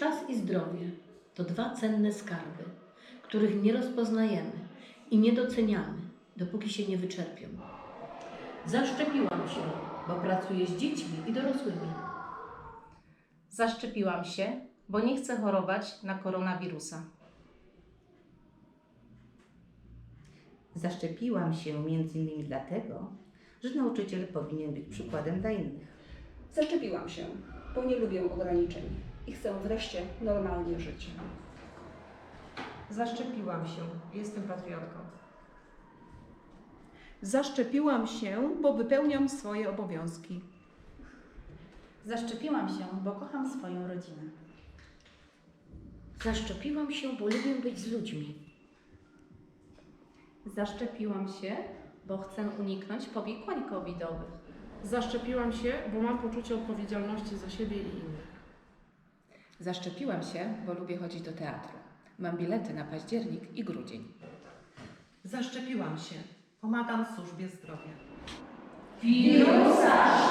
Czas i zdrowie to dwa cenne skarby, których nie rozpoznajemy i nie doceniamy, dopóki się nie wyczerpią. Zaszczepiłam się, bo pracuję z dziećmi i dorosłymi. Zaszczepiłam się, bo nie chcę chorować na koronawirusa. Zaszczepiłam się między innymi dlatego, że nauczyciel powinien być przykładem dla innych. Zaszczepiłam się, bo nie lubię ograniczeń i chcę wreszcie normalnie żyć. Zaszczepiłam się. Jestem patriotką. Zaszczepiłam się, bo wypełniam swoje obowiązki. Zaszczepiłam się, bo kocham swoją rodzinę. Zaszczepiłam się, bo lubię być z ludźmi. Zaszczepiłam się, bo chcę uniknąć powikłań covidowych. Zaszczepiłam się, bo mam poczucie odpowiedzialności za siebie i innych. Zaszczepiłam się, bo lubię chodzić do teatru. Mam bilety na październik i grudzień. Zaszczepiłam się. Pomagam służbie zdrowia. Wirusa